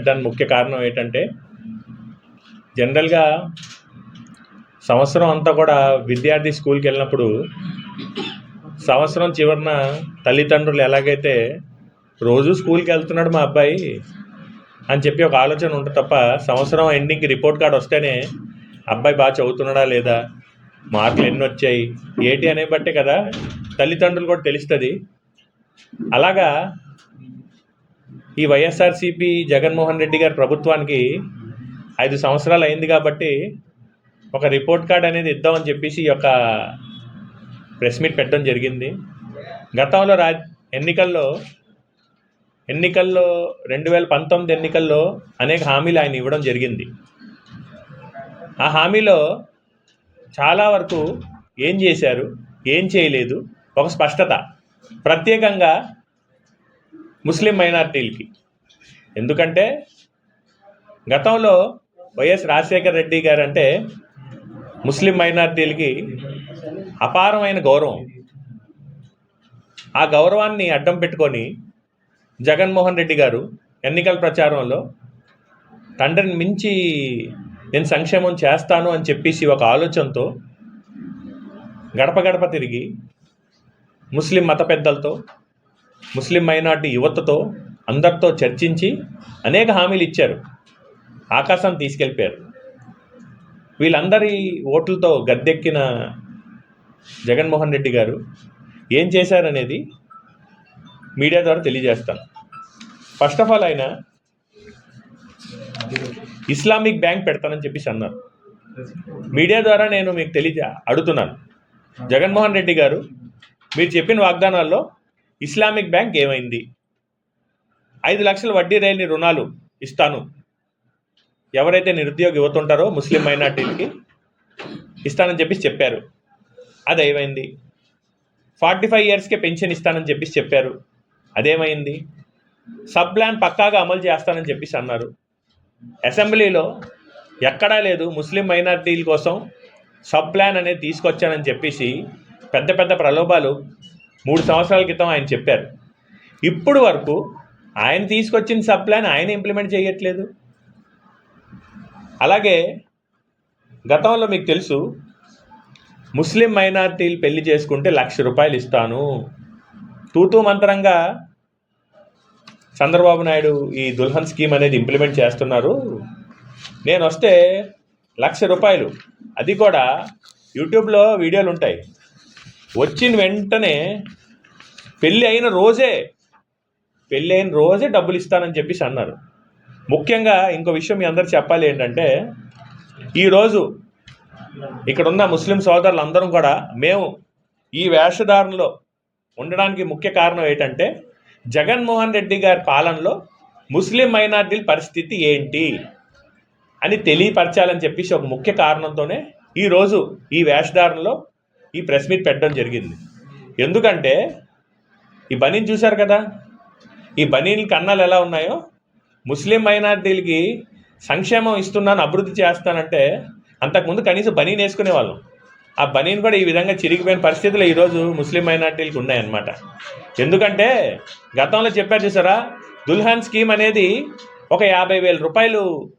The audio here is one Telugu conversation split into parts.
పెట్టడానికి ముఖ్య కారణం ఏంటంటే జనరల్గా సంవత్సరం అంతా కూడా విద్యార్థి స్కూల్కి వెళ్ళినప్పుడు సంవత్సరం చివరిన తల్లిదండ్రులు ఎలాగైతే రోజు స్కూల్కి వెళ్తున్నాడు మా అబ్బాయి అని చెప్పి ఒక ఆలోచన ఉంటుంది తప్ప సంవత్సరం ఎండింగ్కి రిపోర్ట్ కార్డ్ వస్తేనే అబ్బాయి బాగా చదువుతున్నాడా లేదా మార్కులు ఎన్ని వచ్చాయి ఏటి అనే బట్టే కదా తల్లిదండ్రులు కూడా తెలుస్తుంది. అలాగా ఈ వైఎస్ఆర్సిపి జగన్మోహన్ రెడ్డి గారి ప్రభుత్వానికి ఐదు సంవత్సరాలు అయింది కాబట్టి ఒక రిపోర్ట్ కార్డ్ అనేది ఇద్దామని చెప్పేసి ఈ యొక్క ప్రెస్ మీట్ పెట్టడం జరిగింది. గతంలో రా ఎన్నికల్లో ఎన్నికల్లో రెండు వేల పంతొమ్మిది ఎన్నికల్లో అనేక హామీలు ఆయన ఇవ్వడం జరిగింది. ఆ హామీలో చాలా వరకు ఏం చేశారు? ఏం చేయలేదు? ఒక స్పష్టత. ప్రత్యేకంగా ముస్లిం మైనార్టీలకి. ఎందుకంటే గతంలో వైఎస్ రాజశేఖర రెడ్డి గారు అంటే ముస్లిం మైనార్టీలకి అపారమైన గౌరవం. ఆ గౌరవాన్ని అడ్డం పెట్టుకొని జగన్మోహన్ రెడ్డి గారు ఎన్నికల ప్రచారంలో తండ్రిని మించి నేను సంక్షేమం చేస్తాను అని చెప్పేసి ఒక ఆలోచనతో గడప గడప తిరిగి ముస్లిం మత పెద్దలతో ముస్లిం మైనార్టీ యువతతో అందరితో చర్చించి అనేక హామీలు ఇచ్చారు. ఆకాశం తీసుకెళ్ళిపోయారు. వీళ్ళందరి ఓట్లతో గద్దెక్కిన జగన్మోహన్ రెడ్డి గారు ఏం చేశారనేది మీడియా ద్వారా తెలియజేస్తాను. ఫస్ట్ ఆఫ్ ఆల్ ఆయన ఇస్లామిక్ బ్యాంక్ పెడతానని చెప్పేసి అన్నారు. మీడియా ద్వారా నేను మీకు తెలియ అడుగుతున్నాను. జగన్మోహన్ రెడ్డి గారు మీరు చెప్పిన వాగ్దానాల్లో ఇస్లామిక్ బ్యాంక్ ఏమైంది? ఐదు లక్షల వడ్డీ రేని రుణాలు ఇస్తాను. ఎవరైతే నిరుద్యోగ ఇవ్వతుంటారో ముస్లిం మైనార్టీలకి ఇస్తానని చెప్పేసి చెప్పారు. అది ఏమైంది? ఫార్టీ ఫైవ్ ఇయర్స్కే పెన్షన్ ఇస్తానని చెప్పేసి చెప్పారు. అదేమైంది? సబ్ ప్లాన్ పక్కాగా అమలు చేస్తానని చెప్పేసి అన్నారు. అసెంబ్లీలో ఎక్కడా లేదు ముస్లిం మైనార్టీల కోసం సబ్ ప్లాన్ అనేది తీసుకొచ్చానని చెప్పేసి పెద్ద పెద్ద ప్రలోభాలు మూడు సంవత్సరాల క్రితం ఆయన చెప్పారు. ఇప్పుడు వరకు ఆయన తీసుకొచ్చిన సబ్ ప్లాన్ ఆయన ఇంప్లిమెంట్ చేయట్లేదు. అలాగే గతంలో మీకు తెలుసు ముస్లిం మైనార్టీలు పెళ్ళి చేసుకుంటే లక్ష రూపాయలు ఇస్తాను. తూతూ మంత్రంగా చంద్రబాబు నాయుడు ఈ దుల్హన్ స్కీమ్ అనేది ఇంప్లిమెంట్ చేస్తున్నారు. నేను వస్తే లక్ష రూపాయలు. అది కూడా యూట్యూబ్లో వీడియోలు ఉంటాయి. వచ్చిన వెంటనే పెళ్ళి అయిన రోజే పెళ్ళి అయిన రోజే డబ్బులు ఇస్తానని చెప్పేసి అన్నారు. ముఖ్యంగా ఇంకో విషయం మీ అందరు చెప్పాలి ఏంటంటే ఈరోజు ఇక్కడున్న ముస్లిం సోదరులు అందరం కూడా మేము ఈ వేషధారణలో ఉండడానికి ముఖ్య కారణం ఏంటంటే జగన్మోహన్ రెడ్డి గారి పాలనలో ముస్లిం మైనార్టీల పరిస్థితి ఏంటి అని తెలియపరచాలని చెప్పేసి ఒక ముఖ్య కారణంతోనే ఈరోజు ఈ వేషధారణలో ఈ ప్రెస్ మీట్ పెట్టడం జరిగింది. ఎందుకంటే ఈ బనీని చూశారు కదా? ఈ బనీన్ కన్నాలు ఎలా ఉన్నాయో? ముస్లిం మైనార్టీలకి సంక్షేమం ఇస్తున్నాను అభివృద్ధి చేస్తానంటే అంతకుముందు కనీసం బనీన్ వేసుకునే వాళ్ళం ఆ బనీన్ కూడా ఈ విధంగా చిరిగిపోయిన పరిస్థితులు ఈరోజు ముస్లిం మైనార్టీలకు ఉన్నాయన్నమాట. ఎందుకంటే గతంలో చెప్పారు చూసారా? దుల్హన్ స్కీమ్ అనేది ఒక యాభై వేల రూపాయలు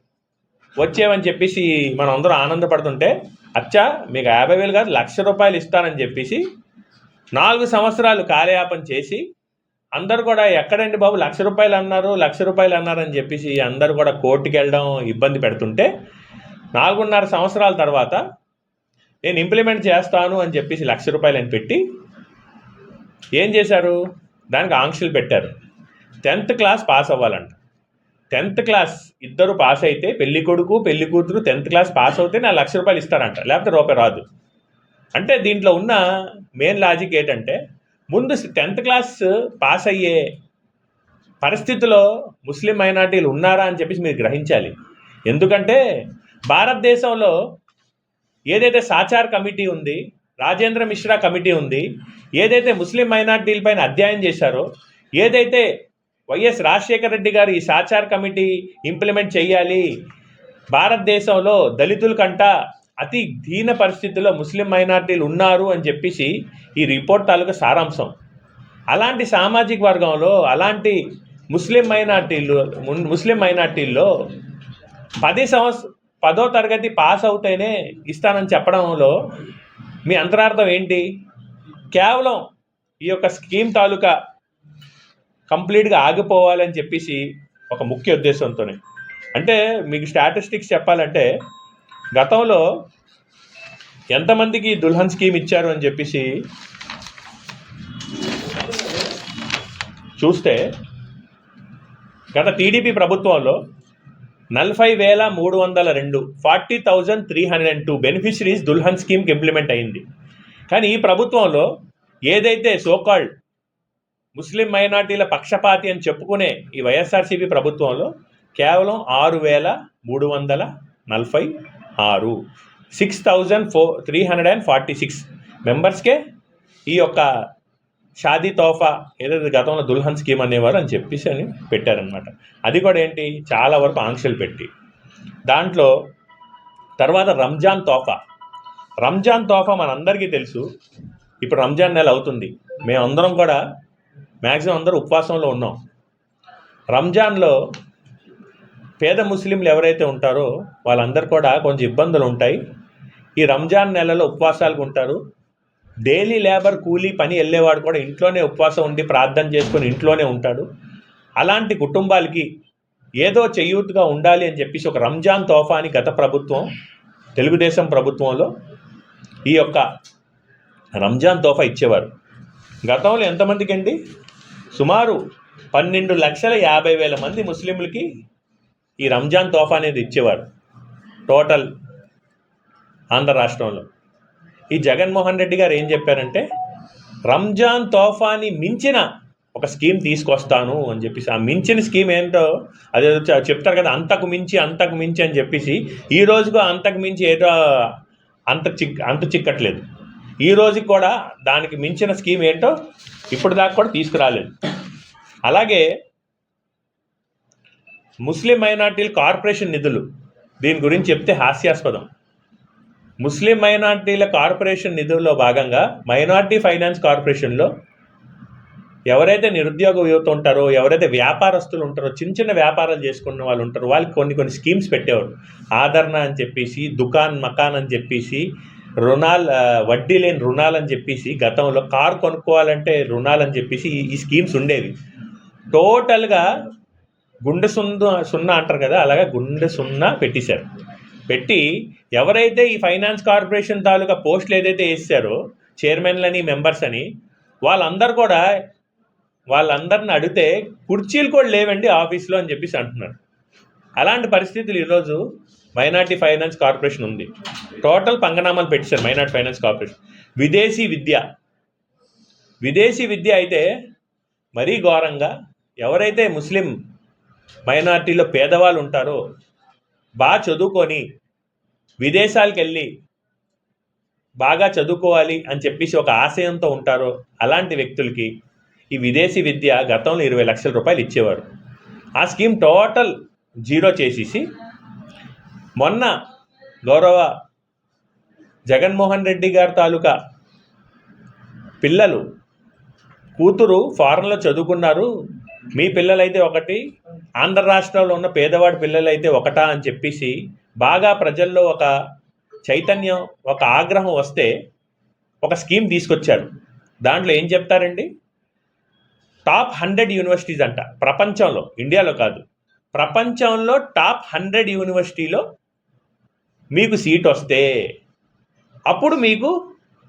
వచ్చేవని చెప్పేసి మనం అందరూ ఆనందపడుతుంటే అచ్చా మీకు యాభై వేలు కాదు లక్ష రూపాయలు ఇస్తానని చెప్పేసి నాలుగు సంవత్సరాలు కాలయాపన చేసి అందరు కూడా ఎక్కడండి బాబు లక్ష రూపాయలు అన్నారు లక్ష రూపాయలు అన్నారని చెప్పేసి అందరు కూడా కోర్టుకి వెళ్ళడం ఇబ్బంది పెడుతుంటే నాలుగున్నర సంవత్సరాల తర్వాత నేను ఇంప్లిమెంట్ చేస్తాను అని చెప్పేసి లక్ష రూపాయలు అని పెట్టి ఏం చేశారు? దానికి ఆంక్షలు పెట్టారు. టెన్త్ క్లాస్ పాస్ అవ్వాలంట. టెన్త్ క్లాస్ ఇద్దరు పాస్ అయితే పెళ్ళి కొడుకు పెళ్ళి కూతురు టెన్త్ క్లాస్ పాస్ అవుతే నా లక్ష రూపాయలు ఇస్తారంట. లేకపోతే రూపాయి రాదు. అంటే దీంట్లో ఉన్న మెయిన్ లాజిక్ ఏంటంటే ముందు టెన్త్ క్లాస్ పాస్ అయ్యే పరిస్థితిలో ముస్లిం మైనార్టీలు ఉన్నారా అని చెప్పేసి మీరు గ్రహించాలి. ఎందుకంటే భారతదేశంలో ఏదైతే సాచార్ కమిటీ ఉంది రాజేంద్ర మిశ్రా కమిటీ ఉంది ఏదైతే ముస్లిం మైనార్టీలపైన అధ్యయనం చేశారో ఏదైతే వైఎస్ రాజశేఖర రెడ్డి గారు ఈ సాచార్ కమిటీ ఇంప్లిమెంట్ చేయాలి. భారతదేశంలో దళితుల కంట అతి దీన పరిస్థితుల్లో ముస్లిం మైనార్టీలు ఉన్నారు అని చెప్పేసి ఈ రిపోర్ట్ తాలూకా సారాంశం. అలాంటి సామాజిక వర్గంలో అలాంటి ముస్లిం మైనార్టీలు ముస్లిం మైనార్టీల్లో పది సంవత్స పదో తరగతి పాస్ అవుతేనే ఇస్తానని చెప్పడంలో మీ అంతరార్థం ఏంటి? కేవలం ఈ యొక్క స్కీమ్ తాలూకా కంప్లీట్గా ఆగిపోవాలని చెప్పేసి ఒక ముఖ్య ఉద్దేశంతోనే. అంటే మీకు స్టాటిస్టిక్స్ చెప్పాలంటే గతంలో ఎంతమందికి దుల్హన్ స్కీమ్ ఇచ్చారు అని చెప్పేసి చూస్తే గత టీడీపీ ప్రభుత్వంలో నలభై వేల మూడు వందల రెండు forty thousand three hundred and two beneficiaries Dulhan స్కీమ్కి implement అయింది. కానీ ఈ ప్రభుత్వంలో ఏదైతే సోకాల్డ్ ముస్లిం మైనార్టీల పక్షపాతి అని చెప్పుకునే ఈ వైఎస్ఆర్సీపీ ప్రభుత్వంలో కేవలం ఆరు వేల మూడు వందల నలభై ఆరు. Six thousand four three hundred and forty six మెంబర్స్కే ఈ యొక్క షాదీ తోఫా ఏదైతే గతంలో దుల్హన్ స్కీమ్ అనేవారు అని చెప్పేసి అని పెట్టారనమాట అది కూడా ఏంటి? చాలా వరకు ఆంక్షలు పెట్టి. దాంట్లో తర్వాత రంజాన్ తోఫా. రంజాన్ తోఫా మనందరికీ తెలుసు. ఇప్పుడు రంజాన్ నెల అవుతుంది. మేమందరం కూడా మ్యాక్సిమం అందరూ ఉపవాసంలో ఉన్నాం. రంజాన్లో పేద ముస్లింలు ఎవరైతే ఉంటారో వాళ్ళందరూ కూడా కొంచెం ఇబ్బందులు ఉంటాయి. ఈ రంజాన్ నెలలో ఉపవాసాలకు ఉంటారు. డైలీ లేబర్ కూలీ పని వెళ్ళేవాడు కూడా ఇంట్లోనే ఉపవాసం ఉండి ప్రార్థన చేసుకొని ఇంట్లోనే ఉంటాడు. అలాంటి కుటుంబాలకి ఏదో చేయూతుగా ఉండాలి అని చెప్పేసి ఒక రంజాన్ తోఫా అని గత ప్రభుత్వం తెలుగుదేశం ప్రభుత్వంలో ఈ యొక్క రంజాన్ తోఫా ఇచ్చేవారు. గతంలో ఎంతమందికి అండి సుమారు పన్నెండు లక్షల యాభై వేల మంది ముస్లింలకి ఈ రంజాన్ తోఫా అనేది ఇచ్చేవారు. టోటల్ ఆంధ్ర రాష్ట్రంలో. ఈ జగన్మోహన్ రెడ్డి గారు ఏం చెప్పారంటే రంజాన్ తోఫాని మించిన ఒక స్కీమ్ తీసుకొస్తాను అని చెప్పేసి. ఆ మించిన స్కీమ్ ఏంటో అదే చెప్తారు కదా అంతకు మించి అంతకు మించి అని చెప్పేసి. ఈ రోజుకు అంతకు మించి ఏదో అంత చిక్ అంత చిక్కట్లేదు. ఈ రోజుకి కూడా దానికి మించిన స్కీమ్ ఏంటో ఇప్పుడు దాకా కూడా తీసుకురాలేదు. అలాగే ముస్లిం మైనార్టీల కార్పొరేషన్ నిధులు దీని గురించి చెప్తే హాస్యాస్పదం. ముస్లిం మైనార్టీల కార్పొరేషన్ నిధుల్లో భాగంగా మైనార్టీ ఫైనాన్స్ కార్పొరేషన్లో ఎవరైతే నిరుద్యోగ యువత ఉంటారో ఎవరైతే వ్యాపారస్తులు ఉంటారో చిన్న చిన్న వ్యాపారాలు చేసుకున్న వాళ్ళు ఉంటారో వాళ్ళకి కొన్ని కొన్ని స్కీమ్స్ పెట్టేవారు. ఆదరణ అని చెప్పేసి దుకాన్ మకాన్ అని చెప్పేసి రుణాలు వడ్డీ లేని రుణాలు అని చెప్పేసి గతంలో కారు కొనుక్కోవాలంటే రుణాలు అని చెప్పేసి ఈ- ఈ స్కీమ్స్ ఉండేవి. టోటల్గా గుండె సున్నా సున్నా అంటారు కదా అలాగా గుండె సున్నా పెట్టేశారు. పెట్టి ఎవరైతే ఈ ఫైనాన్స్ కార్పొరేషన్ తాలూకా పోస్టులు ఏదైతే వేసారో చైర్మన్లని మెంబర్స్ అని వాళ్ళందరూ కూడా వాళ్ళందరిని అడిగితే కుర్చీలు కూడా లేవండి ఆఫీస్లో అని చెప్పేసి అంటున్నారు. అలాంటి పరిస్థితులు ఈరోజు మైనార్టీ ఫైనాన్స్ కార్పొరేషన్ ఉంది. టోటల్ పంగనామాలు పెట్టారు మైనార్టీ ఫైనాన్స్ కార్పొరేషన్. విదేశీ విద్య. విదేశీ విద్య అయితే మరీ ఘోరంగా ఎవరైతే ముస్లిం మైనార్టీలో పేదవాళ్ళు ఉంటారో బాగా చదువుకొని విదేశాలకు వెళ్ళి బాగా చదువుకోవాలి అని చెప్పేసి ఒక ఆశయంతో ఉంటారో అలాంటి వ్యక్తులకి ఈ విదేశీ విద్య గతంలో ఇరవై లక్షల రూపాయలు ఇచ్చేవారు. ఆ స్కీమ్ టోటల్ జీరో చేసేసి మొన్న గౌరవ జగన్మోహన్ రెడ్డి గారి తాలూకా పిల్లలు కూతురు ఫారెన్లో చదువుకున్నారు. మీ పిల్లలైతే ఒకటి ఆంధ్ర రాష్ట్రంలో ఉన్న పేదవాడి పిల్లలైతే ఒకటా అని చెప్పేసి బాగా ప్రజల్లో ఒక చైతన్యం ఒక ఆగ్రహం వస్తే ఒక స్కీమ్ తీసుకొచ్చారు. దాంట్లో ఏం చెప్తారండి? టాప్ హండ్రెడ్ యూనివర్సిటీస్ అంట ప్రపంచంలో ఇండియాలో కాదు. ప్రపంచంలో టాప్ హండ్రెడ్ యూనివర్సిటీలో మీకు సీట్ వస్తే అప్పుడు మీకు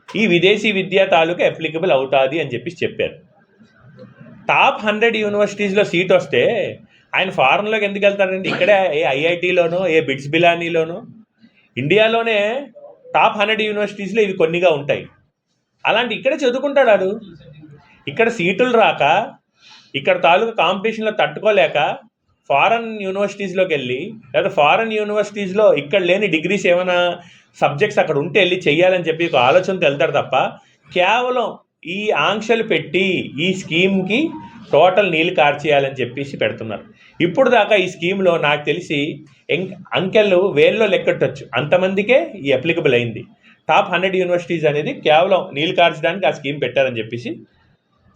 ఈ విదేశీ విద్యా తాలూకా అప్లికబుల్ అవుతుంది అని చెప్పేసి చెప్పారు. టాప్ హండ్రెడ్ యూనివర్సిటీస్లో సీట్ వస్తే ఆయన ఫారెన్లోకి ఎందుకు వెళ్తారండి ఇక్కడే ఏ ఐఐటీలోనో ఏ బిట్స్ బిలానీలోనో ఇండియాలోనే టాప్ హండ్రెడ్ యూనివర్సిటీస్లో ఇవి కొన్నిగా ఉంటాయి. అలాంటి ఇక్కడే చదువుకుంటాడు ఇక్కడ సీటులు రాక ఇక్కడ తాలూకా కాంపిటీషన్లో తట్టుకోలేక ఫారెన్ యూనివర్సిటీస్లోకి వెళ్ళి లేదా ఫారెన్ యూనివర్సిటీస్లో ఇక్కడ లేని డిగ్రీస్ ఏమైనా సబ్జెక్ట్స్ అక్కడ ఉంటే వెళ్ళి చెయ్యాలని చెప్పి ఒక ఆలోచనతో వెళ్తారు తప్ప కేవలం ఈ ఆంక్షలు పెట్టి ఈ స్కీమ్కి టోటల్ నీళ్ళు కార్చేయాలని చెప్పేసి పెడుతున్నారు. ఇప్పుడు దాకా ఈ స్కీమ్లో నాకు తెలిసి ఎం- అంకెలు వేల్లో లెక్కట్టచ్చు. అంతమందికే ఈ అప్లికబుల్ అయింది. టాప్ హండ్రెడ్ యూనివర్సిటీస్ అనేది కేవలం నీళ్ళు కార్చడానికి ఆ స్కీమ్ పెట్టారని చెప్పేసి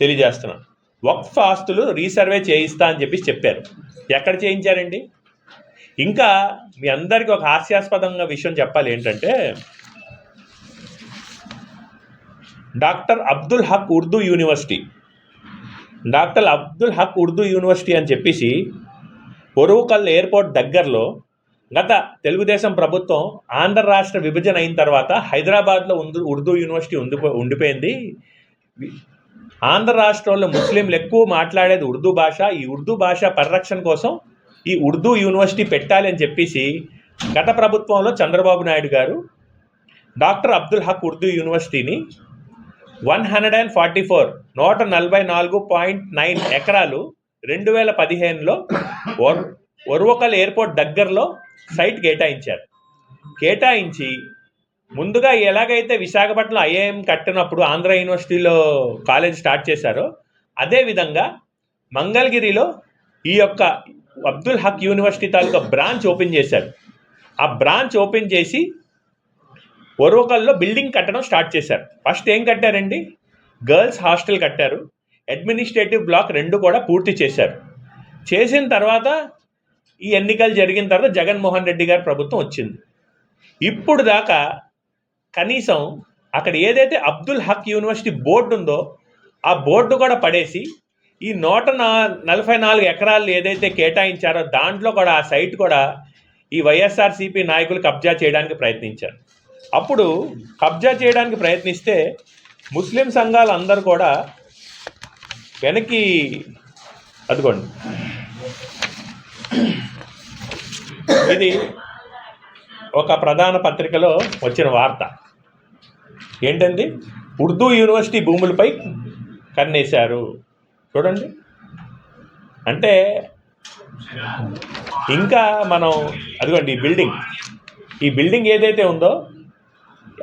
తెలియజేస్తున్నాను. వక్ఫ్ ఆస్తులు రీసర్వే చేయిస్తా అని చెప్పి చెప్పారు. ఎక్కడ చేయించారండి? ఇంకా మీ అందరికీ ఒక హాస్యాస్పదంగా విషయం చెప్పాలి ఏంటంటే doctor Abdul Haq Urdu university. Doctor Abdul Haq Urdu university అని చెప్పేసి ఒరువుకల్ ఎయిర్పోర్ట్ దగ్గరలో గత తెలుగుదేశం ప్రభుత్వం ఆంధ్ర రాష్ట్ర విభజన అయిన తర్వాత హైదరాబాద్లో ఉర్దూ యూనివర్సిటీ ఉండిపో ఉండిపోయింది. ఆంధ్ర రాష్ట్రంలో ముస్లింలు ఎక్కువ మాట్లాడేది ఉర్దూ భాష. ఈ ఉర్దూ భాష పరిరక్షణ కోసం ఈ ఉర్దూ యూనివర్సిటీ పెట్టాలి అని చెప్పేసి గత ప్రభుత్వంలో చంద్రబాబు నాయుడు గారు డాక్టర్ అబ్దుల్ హక్ ఉర్దూ యూనివర్సిటీని one hundred and forty four నూట నలభై నాలుగు పాయింట్ నైన్ ఎకరాలు రెండు వేల పదిహేనులో ఒర్ ఒర్వకల్ ఎయిర్పోర్ట్ దగ్గరలో సైట్ కేటాయించారు. కేటాయించి ముందుగా ఎలాగైతే విశాఖపట్నం ఐఐఎం కట్టినప్పుడు ఆంధ్ర యూనివర్సిటీలో కాలేజ్ స్టార్ట్ చేశారో అదేవిధంగా మంగళగిరిలో ఈ యొక్క అబ్దుల్ హక్ యూనివర్సిటీ తాలూకా బ్రాంచ్ ఓపెన్ చేశారు. ఆ బ్రాంచ్ ఓపెన్ చేసి ఒరవకల్లో బిల్డింగ్ కట్టడం స్టార్ట్ చేశారు. ఫస్ట్ ఏం కట్టారండి? గర్ల్స్ హాస్టల్ కట్టారు. అడ్మినిస్ట్రేటివ్ బ్లాక్ రెండు కూడా పూర్తి చేశారు. చేసిన తర్వాత ఈ ఎన్నికలు జరిగిన తర్వాత జగన్మోహన్ రెడ్డి గారి ప్రభుత్వం వచ్చింది. ఇప్పుడు దాకా కనీసం అక్కడ ఏదైతే అబ్దుల్ హక్ యూనివర్సిటీ బోర్డు ఉందో ఆ బోర్డు కూడా పడేసి ఈ నూట నా నలభై నాలుగు ఎకరాలు ఏదైతే కేటాయించారో దాంట్లో కూడా ఆ సైట్ కూడా ఈ వైఎస్ఆర్సీపీ నాయకులు కబ్జా చేయడానికి ప్రయత్నించారు. అప్పుడు కబ్జా చేయడానికి ప్రయత్నిస్తే ముస్లిం సంఘాలు అందరూ కూడా వెనక్కి అదిగోండి. ఇది ఒక ప్రధాన పత్రికలో వచ్చిన వార్త. ఏంటండి? ఉర్దూ యూనివర్సిటీ భూములపై కన్నేశారు. చూడండి. అంటే ఇంకా మనం అదిగోండి ఈ బిల్డింగ్. ఈ బిల్డింగ్ ఏదైతే ఉందో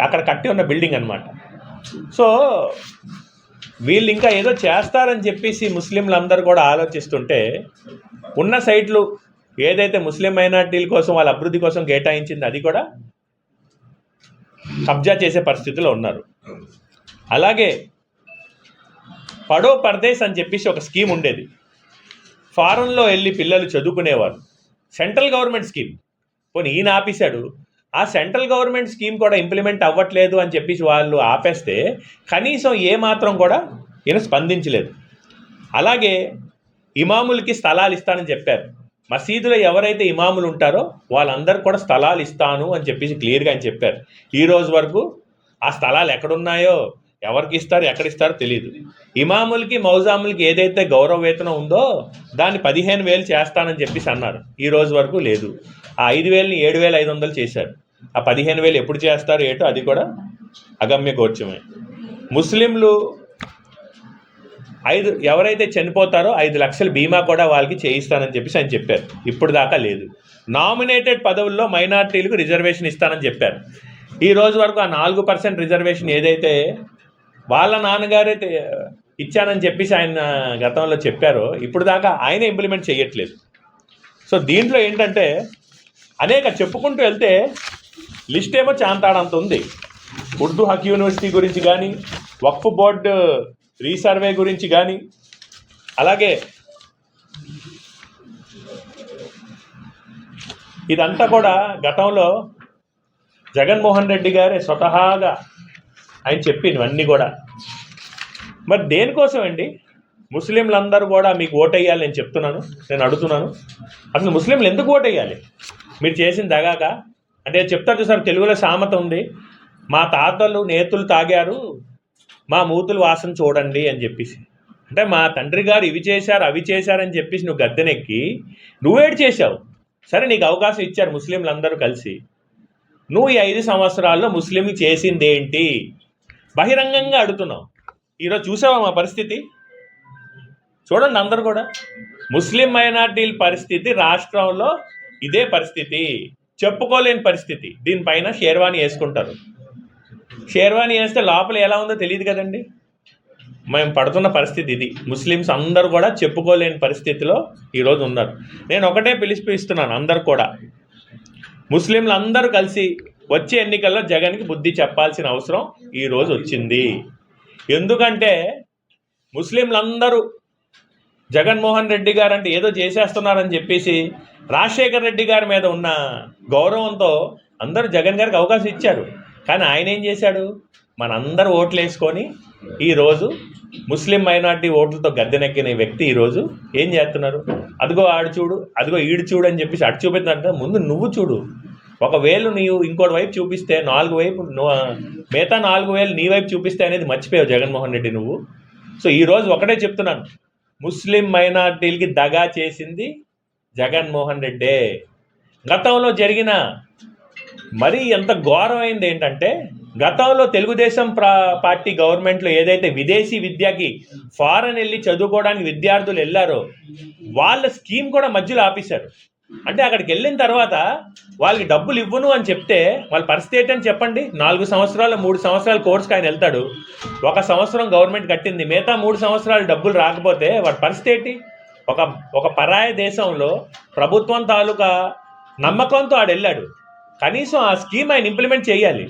అక్కడ కట్టి ఉన్న బిల్డింగ్ అనమాట సో వీళ్ళు ఇంకా ఏదో చేస్తారని చెప్పేసి ముస్లింలు అందరు కూడా ఆలోచిస్తుంటే ఉన్న సైట్లు ఏదైతే ముస్లిం మైనార్టీల కోసం వాళ్ళ అభివృద్ధి కోసం కేటాయించింది అది కూడా కబ్జా చేసే పరిస్థితిలో ఉన్నారు. అలాగే పడో పర్దేశ్ అని చెప్పేసి ఒక స్కీమ్ ఉండేది. ఫారెన్లో వెళ్ళి పిల్లలు చదువుకునేవారు. Central government scheme. పోనీ ఈయన ఆపేశాడు. ఆ సెంట్రల్ గవర్నమెంట్ స్కీమ్ కూడా ఇంప్లిమెంట్ అవ్వట్లేదు అని చెప్పేసి వాళ్ళు ఆపేస్తే కనీసం ఏ మాత్రం కూడా ఈయన స్పందించలేదు. అలాగే ఇమాములకి స్థలాలు ఇస్తానని చెప్పారు. మసీదులో ఎవరైతే ఇమాములు ఉంటారో వాళ్ళందరూ కూడా స్థలాలు ఇస్తాను అని చెప్పేసి క్లియర్గా ఆయన చెప్పారు. ఈ రోజు వరకు ఆ స్థలాలు ఎక్కడున్నాయో ఎవరికి ఇస్తారు ఎక్కడ ఇస్తారో తెలియదు ఇమాములకి మౌజాములకి ఏదైతే గౌరవ వేతనం ఉందో దాన్ని పదిహేను వేలు చేస్తానని చెప్పేసి అన్నారు. ఈ రోజు వరకు లేదు. ఆ ఐదు వేలని ఏడు వేల ఐదు వందలు చేశారు. ఆ పదిహేను వేలు ఎప్పుడు చేస్తారు ఏటో అది కూడా అగమ్య గోచమే ముస్లింలు ఐదు ఎవరైతే చనిపోతారో ఐదు లక్షల బీమా కూడా వాళ్ళకి చేయిస్తానని చెప్పేసి ఆయన చెప్పారు. ఇప్పుడు దాకా లేదు. నామినేటెడ్ పదవుల్లో మైనార్టీలకు రిజర్వేషన్ ఇస్తానని చెప్పారు. ఈ రోజు వరకు ఆ నాలుగు పర్సెంట్ రిజర్వేషన్ ఏదైతే వాళ్ళ నాన్నగారే ఇచ్చానని చెప్పేసి ఆయన గతంలో చెప్పారో ఇప్పుడు దాకా ఆయన ఇంప్లిమెంట్ చేయట్లేదు. సో దీంట్లో ఏంటంటే అనేక చెప్పుకుంటూ వెళ్తే లిస్ట్ ఏమో చాంతాడంత ఉంది ఉర్దూ హక్ యూనివర్సిటీ గురించి కానీ వక్ఫ్ బోర్డు రీసర్వే గురించి కానీ అలాగే ఇదంతా కూడా గతంలో జగన్మోహన్ రెడ్డి గారే స్వతహాగా ఆయన చెప్పినవన్నీ కూడా. మరి దేనికోసం అండి ముస్లింలందరూ కూడా మీకు ఓటేయాలి నేను చెప్తున్నాను నేను అడుగుతున్నాను. అసలు ముస్లింలు ఎందుకు ఓటేయాలి? మీరు చేసిన దగాక అంటే చెప్తారు చూసారు తెలుగులో సామెత ఉంది. మా తాతలు నేతులు తాగారు మా మూతులు వాసన చూడండి అని చెప్పేసి. అంటే మా తండ్రి గారు ఇవి చేశారు అవి చేశారని చెప్పేసి నువ్వు గద్దెనెక్కి నువ్వేడు చేశావు. సరే నీకు అవకాశం ఇచ్చారు ముస్లింలు అందరూ కలిసి. నువ్వు ఈ ఐదు సంవత్సరాల్లో ముస్లింలు చేసింది ఏంటి? బహిరంగంగా అడుగుతున్నావు. ఈరోజు చూసావా మా పరిస్థితి? చూడండి అందరు కూడా. ముస్లిం మైనార్టీల పరిస్థితి రాష్ట్రంలో ఇదే పరిస్థితి. చెప్పుకోలేని పరిస్థితి. దీనిపైన షేర్వాణి వేసుకుంటారు. షేర్వాణి వేస్తే లోపల ఎలా ఉందో తెలియదు కదండి. మేము పడుతున్న పరిస్థితి ఇది. ముస్లిమ్స్ అందరూ కూడా చెప్పుకోలేని పరిస్థితిలో ఈరోజు ఉన్నారు. నేను ఒకటే పిలిచిపిస్తున్నాను అందరు కూడా. ముస్లింలు అందరూ కలిసి వచ్చే ఎన్నికల్లో జగన్కి బుద్ధి చెప్పాల్సిన అవసరం ఈరోజు వచ్చింది. ఎందుకంటే ముస్లింలందరూ జగన్మోహన్ రెడ్డి గారు అంటే ఏదో చేసేస్తున్నారని చెప్పేసి రాజశేఖర్ రెడ్డి గారి మీద ఉన్న గౌరవంతో అందరూ జగన్ గారికి అవకాశం ఇచ్చారు. కానీ ఆయన ఏం చేశాడు? మనందరూ ఓట్లు వేసుకొని ఈరోజు ముస్లిం మైనార్టీ ఓట్లతో గద్దెనెక్కిన వ్యక్తి ఈరోజు ఏం చేస్తున్నారు? అదిగో ఆడు చూడు అదిగో ఈడు చూడు అని చెప్పేసి అటు చూపిస్తుందంటే ముందు నువ్వు చూడు. ఒకవేళ నీవు ఇంకోటి వైపు చూపిస్తే నాలుగు వైపు మిగతా నాలుగు వేలు నీ వైపు చూపిస్తే అనేది మర్చిపోయావు జగన్మోహన్ రెడ్డి నువ్వు. సో ఈరోజు ఒకటే చెప్తున్నాను. ముస్లిం మైనార్టీలకి దగా చేసింది జగన్మోహన్ రెడ్డే. గతంలో జరిగిన మరీ ఎంత ఘోరమైంది ఏంటంటే గతంలో తెలుగుదేశం ప్రా పార్టీ గవర్నమెంట్లో ఏదైతే విదేశీ విద్యకి ఫారెన్ వెళ్ళి చదువుకోవడానికి విద్యార్థులు వెళ్ళారో వాళ్ళ స్కీమ్ కూడా మధ్యలో ఆపేశారు. అంటే అక్కడికి వెళ్ళిన తర్వాత వాళ్ళకి డబ్బులు ఇవ్వను అని చెప్తే వాళ్ళ పరిస్థితి ఏంటని చెప్పండి. నాలుగు సంవత్సరాలు మూడు సంవత్సరాల కోర్సుకి ఆయన వెళ్తాడు. ఒక సంవత్సరం గవర్నమెంట్ కట్టింది. మిగతా మూడు సంవత్సరాలు డబ్బులు రాకపోతే వాడి పరిస్థితి ఏంటి? ఒక ఒక పరాయ దేశంలో ప్రభుత్వం తాలూకా నమ్మకంతో ఆడు వెళ్ళాడు. కనీసం ఆ స్కీమ్ ఆయన ఇంప్లిమెంట్ చేయాలి.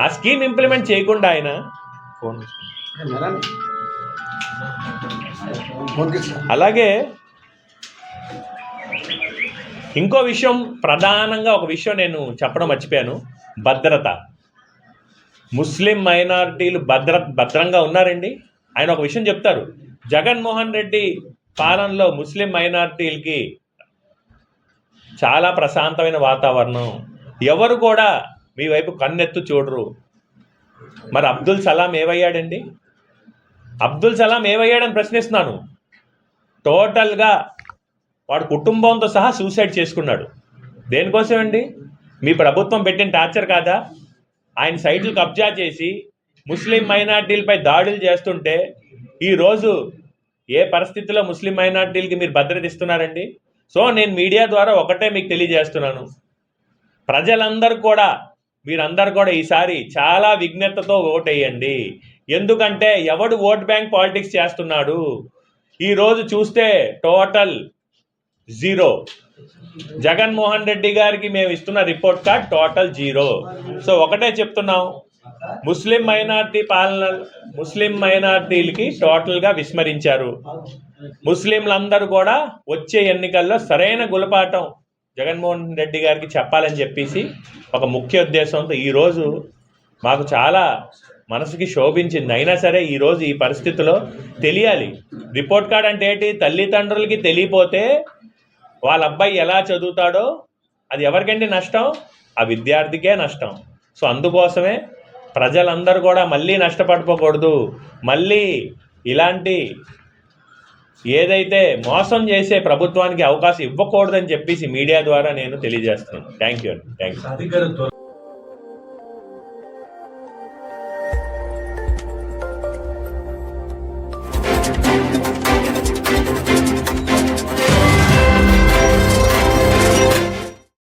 ఆ స్కీమ్ ఇంప్లిమెంట్ చేయకుండా ఆయన అలాగే ఇంకో విషయం ప్రధానంగా ఒక విషయం నేను చెప్పడం మర్చిపోయాను. భద్రత. ముస్లిం మైనారిటీలు భద్ర భద్రంగా ఉన్నారండి. ఆయన ఒక విషయం చెప్తారు జగన్మోహన్ రెడ్డి పాలనలో ముస్లిం మైనారిటీలకి చాలా ప్రశాంతమైన వాతావరణం ఎవరు కూడా మీ వైపు కన్నెత్తు చూడరు. మరి అబ్దుల్ సలాం ఏమయ్యాడండి? అబ్దుల్ సలాం ఏమయ్యాడని ప్రశ్నిస్తున్నాను. టోటల్గా వాడు కుటుంబంతో సహా సూసైడ్ చేసుకున్నాడు. దేనికోసం అండి మీ ప్రభుత్వం పెట్టిన టార్చర్ కాదా? ఆయన సైట్లు కబ్జా చేసి ముస్లిం మైనార్టీలపై దాడులు చేస్తుంటే ఈరోజు ఏ పరిస్థితిలో ముస్లిం మైనార్టీలకి మీరు భద్రత ఇస్తున్నారండి? సో నేను మీడియా ద్వారా ఒకటే మీకు తెలియజేస్తున్నాను. ప్రజలందరూ కూడా మీరందరు కూడా ఈసారి చాలా విఘ్నతతో ఓటేయండి. ఎందుకంటే ఎవడు ఓట్ బ్యాంక్ పాలిటిక్స్ చేస్తున్నాడు ఈరోజు చూస్తే టోటల్ జీరో. జగన్మోహన్ రెడ్డి గారికి మేము ఇస్తున్న report card total zero. So ఒకటే చెప్తున్నాం ముస్లిం మైనార్టీ పాలన ముస్లిం మైనార్టీలకి టోటల్గా విస్మరించారు. ముస్లింలందరూ కూడా వచ్చే ఎన్నికల్లో సరైన గులపాఠం జగన్మోహన్ రెడ్డి గారికి చెప్పాలని చెప్పేసి ఒక ముఖ్య ఉద్దేశంతో ఈరోజు మాకు చాలా మనసుకి శోభించింది. అయినా సరే ఈరోజు ఈ పరిస్థితిలో తెలియాలి. రిపోర్ట్ కార్డ్ అంటే ఏంటి? తల్లిదండ్రులకి తెలియపోతే వాళ్ళ అబ్బాయి ఎలా చదువుతాడో అది ఎవరికండి నష్టం? ఆ విద్యార్థికే నష్టం. సో అందుకోసమే ప్రజలందరూ కూడా మళ్ళీ నష్టపడిపోకూడదు. మళ్ళీ ఇలాంటి ఏదైతే మోసం చేసే ప్రభుత్వానికి అవకాశం ఇవ్వకూడదని చెప్పేసి మీడియా ద్వారా నేను తెలియజేస్తున్నాను. థ్యాంక్ యూ అండి. Thank you